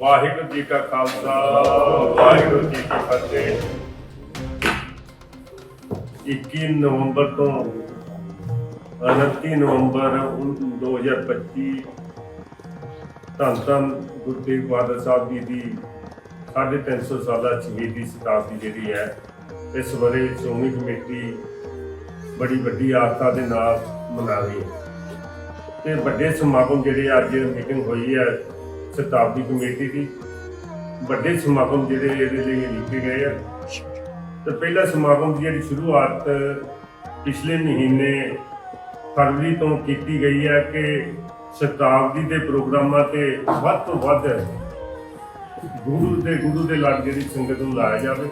ਵਾਹਿਗੁਰੂ ਜੀ ਕਾ ਖਾਲਸਾ, ਵਾਹਿਗੁਰੂ ਜੀ ਕੀ ਫਤਿਹ। 21 ਨਵੰਬਰ ਤੋਂ 29 ਨਵੰਬਰ 2025 ਧੰਨ ਧੰਨ ਗੁਰੂ ਤੇਗ ਬਹਾਦਰ ਸਾਹਿਬ ਜੀ ਦੀ 350 ਸਾਲਾ ਸ਼ਹੀਦੀ ਸ਼ਤਾਬਦੀ ਜਿਹੜੀ ਹੈ, ਇਸ ਬਾਰੇ ਸ਼੍ਰੋਮਣੀ ਕਮੇਟੀ ਬੜੀ ਵੱਡੀ ਆਸਥਾ ਦੇ ਨਾਲ ਮਨਾ ਰਹੀ ਹੈ ਤੇ ਵੱਡੇ ਸਮਾਗਮ ਜਿਹੜੇ ਅੱਜ ਮੀਟਿੰਗ ਹੋਈ ਹੈ ਸ਼ਤਾਬਦੀ ਕਮੇਟੀ ਦੀ ਵੱਡੇ ਸਮਾਗਮ ਜਿਹੜੇ ਇਹਦੇ ਲਈ ਲਿਖੇ ਗਏ ਆ। ਤੇ ਪਹਿਲਾ ਸਮਾਗਮ ਦੀ ਜਿਹੜੀ ਸ਼ੁਰੂਆਤ ਪਿਛਲੇ ਮਹੀਨੇ ਫਰਵਰੀ ਤੋਂ ਕੀਤੀ ਗਈ ਹੈ ਕਿ ਸ਼ਤਾਬਦੀ ਦੇ ਪ੍ਰੋਗਰਾਮਾਂ ਤੇ ਵੱਧ ਤੋਂ ਵੱਧ ਗੁਰੂ ਦੇ ਗੁਰੂ ਦੇ ਲੜ ਦੀ ਸੰਗਤ ਨੂੰ ਲਾਇਆ ਜਾਵੇ।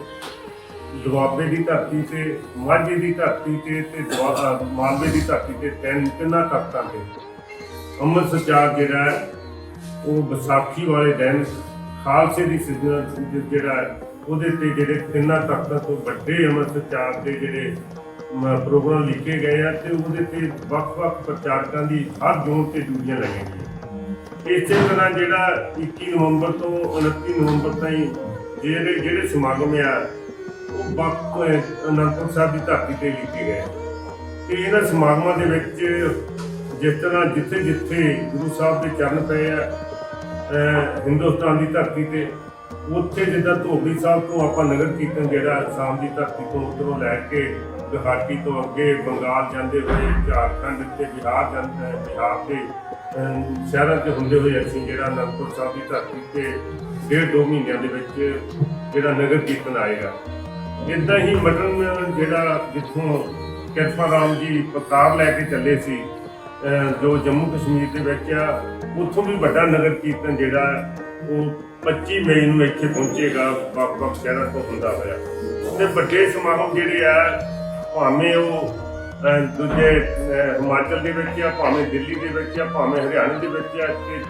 ਦੁਆਬੇ ਦੀ ਧਰਤੀ ਤੇ, ਮਾਝੇ ਦੀ ਧਰਤੀ ਤੇ ਤੇ ਦੁਆ- ਮਾਲਵੇ ਦੀ ਧਰਤੀ ਤੇ ਤਿੰਨ ਤਿੰਨਾਂ ਤਖਤਾਂ ਤੇ ਅੰਮ੍ਰਿਤ ਸਚਾਰ ਜਿਹੜਾ ਉਹ ਵਿਸਾਖੀ ਵਾਲੇ ਦਿਨ ਖਾਲਸੇ ਦੀ ਸਿਰਜਣਾ ਜਿਹੜਾ ਉਹਦੇ ਤੇ ਜਿਹੜੇ ਤਿੰਨਾਂ ਤਖਤਾਂ ਤੋਂ ਵੱਡੇ ਅੰਮ੍ਰਿਤ ਸਚਾਰ ਦੇ ਜਿਹੜੇ ਪ੍ਰੋਗਰਾਮ ਲਿਖੇ ਗਏ ਆ ਤੇ ਉਹਦੇ ਤੇ ਵੱਖ-ਵੱਖ ਪ੍ਰਚਾਰਕਾਂ ਦੀ ਹਰ ਜ਼ੋਨ ਤੇ ਡਿਊਟੀਆਂ ਲੱਗੀਆਂ ਗਈਆਂ। ਇਸੇ ਤਰ੍ਹਾਂ ਜਿਹੜਾ 21 ਨਵੰਬਰ ਤੋਂ 29 ਨਵੰਬਰ ਤਾਈਂ ਜਿਹੜੇ ਜਿਹੜੇ ਸਮਾਗਮ ਆ, ਉਹ ਵੱਖ ਅਨੰਦਪੁਰ ਸਾਹਿਬ ਦੀ ਧਰਤੀ ਤੇ ਲਿਖੇ ਗਏ ਤੇ ਇਹਨਾਂ ਸਮਾਗਮਾਂ ਦੇ ਵਿੱਚ ਜਿਸ ਤਰ੍ਹਾਂ ਜਿੱਥੇ ਜਿੱਥੇ ਗੁਰੂ ਸਾਹਿਬ ਦੇ ਚਰਨ ਪਏ ਆ ਹਿੰਦੁਸਤਾਨ ਦੀ ਧਰਤੀ ਤੇ, ਉੱਥੇ ਜਿੱਦਾਂ ਧੋਬੀ ਸਾਹਿਬ ਤੋਂ ਆਪਾਂ ਨਗਰ ਕੀਰਤਨ ਜਿਹੜਾ ਅਸਾਮ ਦੀ ਧਰਤੀ ਤੋਂ ਉੱਧਰੋਂ ਲੈ ਕੇ ਗੁਹਾਟੀ ਤੋਂ ਅੱਗੇ ਬੰਗਾਲ ਜਾਂਦੇ ਹੋਏ, ਝਾਰਖੰਡ ਤੇ ਬਿਹਾਰ ਜਾਂਦੇ ਬਿਹਾਰ ਦੇ ਸ਼ਹਿਰਾਂ 'ਚ ਹੁੰਦੇ ਹੋਏ ਅਸੀਂ ਜਿਹੜਾ ਅਨੰਦਪੁਰ ਸਾਹਿਬ ਦੀ ਧਰਤੀ ਤੇ ਡੇਢ ਦੋ ਮਹੀਨਿਆਂ ਦੇ ਵਿੱਚ ਜਿਹੜਾ ਨਗਰ ਕੀਰਤਨ ਆਏਗਾ ਇਦਾਂ ਹੀ ਮਟਨ ਜਿਹੜਾ ਜਿੱਥੋਂ ਕਿਰਪਾ ਰਾਮ ਜੀ ਪਤਾਰ ਲੈ ਕੇ ਚੱਲੇ ਸੀ ਜੋ ਜੰਮੂ ਕਸ਼ਮੀਰ ਦੇ ਵਿੱਚ ਆ, ਉੱਥੋਂ ਵੀ ਵੱਡਾ ਨਗਰ ਕੀਰਤਨ ਜਿਹੜਾ ਉਹ 25 ਮਈ ਨੂੰ ਇੱਥੇ ਪਹੁੰਚੇਗਾ, ਵੱਖ-ਵੱਖ ਸ਼ਹਿਰਾਂ ਤੋਂ ਹੁੰਦਾ ਹੋਇਆ। ਤੇ ਵੱਡੇ ਸਮਾਗਮ ਜਿਹੜੇ ਆ, ਭਾਵੇਂ ਉਹ ਦੂਜੇ ਹਿਮਾਚਲ ਦੇ ਵਿੱਚ ਆ, ਭਾਵੇਂ ਦਿੱਲੀ ਦੇ ਵਿੱਚ ਆ, ਭਾਵੇਂ ਹਰਿਆਣਾ ਦੇ ਵਿੱਚ ਆ, ਤੇ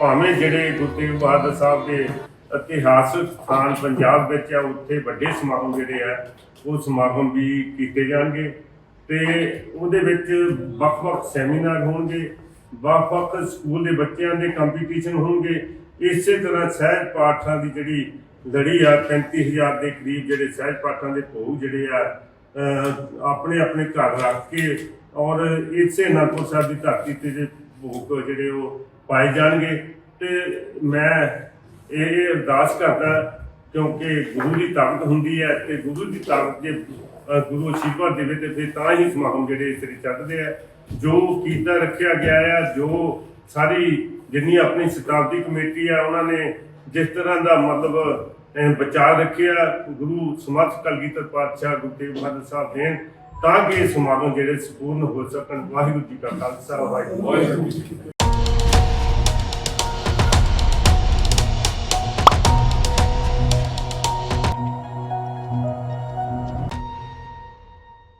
ਭਾਵੇਂ ਜਿਹੜੇ ਗੁਰੂ ਤੇਗ ਬਹਾਦਰ ਸਾਹਿਬ ਦੇ ਇਤਿਹਾਸਕ ਸਥਾਨ ਪੰਜਾਬ ਵਿੱਚ ਆ, ਉੱਥੇ ਵੱਡੇ ਸਮਾਗਮ ਜਿਹੜੇ ਆ, ਉਹ ਸਮਾਗਮ ਵੀ ਕੀਤੇ ਜਾਣਗੇ। ਤੇ ਉਹਦੇ ਵਿੱਚ ਵੱਖ-ਵੱਖ ਸੈਮੀਨਾਰ ਹੋਣਗੇ ਵੱਖ-ਵੱਖ ਸਕੂਲ ਦੇ ਬੱਚਿਆਂ ਦੇ ਕੰਪੀਟੀਸ਼ਨ ਹੋਣਗੇ। ਇਸੇ ਤਰ੍ਹਾਂ ਸਹਿਜ ਪਾਠਾਂ ਦੀ ਜਿਹੜੀ ਲੜੀ ਆ 35000 ਦੇ ਕਰੀਬ ਜਿਹੜੇ ਸਹਿਜ ਪਾਠਾਂ ਦੇ ਭੋਗ ਜਿਹੜੇ ਆ ਆਪਣੇ ਆਪਣੇ ਘਰ ਰੱਖ ਕੇ ਔਰ ਇਸੇ ਅਨੰਦਪੁਰ ਸਾਹਿਬ ਦੀ ਧਰਤੀ ਤੇ ਜੇ ਭੋਗ ਜਿਹੜੇ ਉਹ ਪਾਏ ਜਾਣਗੇ। ਤੇ ਮੈਂ ਇਹ ਅਰਦਾਸ ਕਰਦਾ ਕਿਉਂਕਿ ਗੁਰੂ ਦੀ ਤਾਕਤ ਹੁੰਦੀ ਹੈ ਤੇ ਗੁਰੂ ਦੀ ਤਾਕਤ ਜੇ ਗੁਰੂ ਅਸ਼ੀਰਵਾਦ ਦੇਵੇ ਤੇ ਫਿਰ ਤਾਂ ਹੀ ਸਮਾਗਮ ਜਿਹੜੇ ਇਸ ਤਰੀਕੇ ਚੱਲਦੇ ਆ। ਜੋ ਕੀਤਾ ਰੱਖਿਆ ਗਿਆ ਆ ਜੋ ਸਾਰੀ ਜਿੰਨੀ ਆਪਣੀ ਸ਼ਤਾਬਦੀ ਕਮੇਟੀ ਆ ਉਹਨਾਂ ਨੇ ਜਿਸ ਤਰ੍ਹਾਂ ਦਾ ਮਤਲਬ ਅ, ਬਚਾ ਰੱਖਿਆ ਗੁਰੂ ਸਮਰਥ ਕਲਗੀਧਰ ਪਾਤਸ਼ਾਹ ਗੁਰੂ ਤੇਗ ਬਹਾਦਰ ਸਾਹਿਬ ਦੇਣ ਤਾਂ ਕਿ ਇਹ ਸਮਾਗਮ ਜਿਹੜੇ ਸੰਪੂਰਨ ਹੋ ਸਕਣ। ਵਾਹਿਗੁਰੂ ਜੀ ਕਾ ਖਾਲਸਾ ਵਾਹਿਗੁਰੂ ਜੀ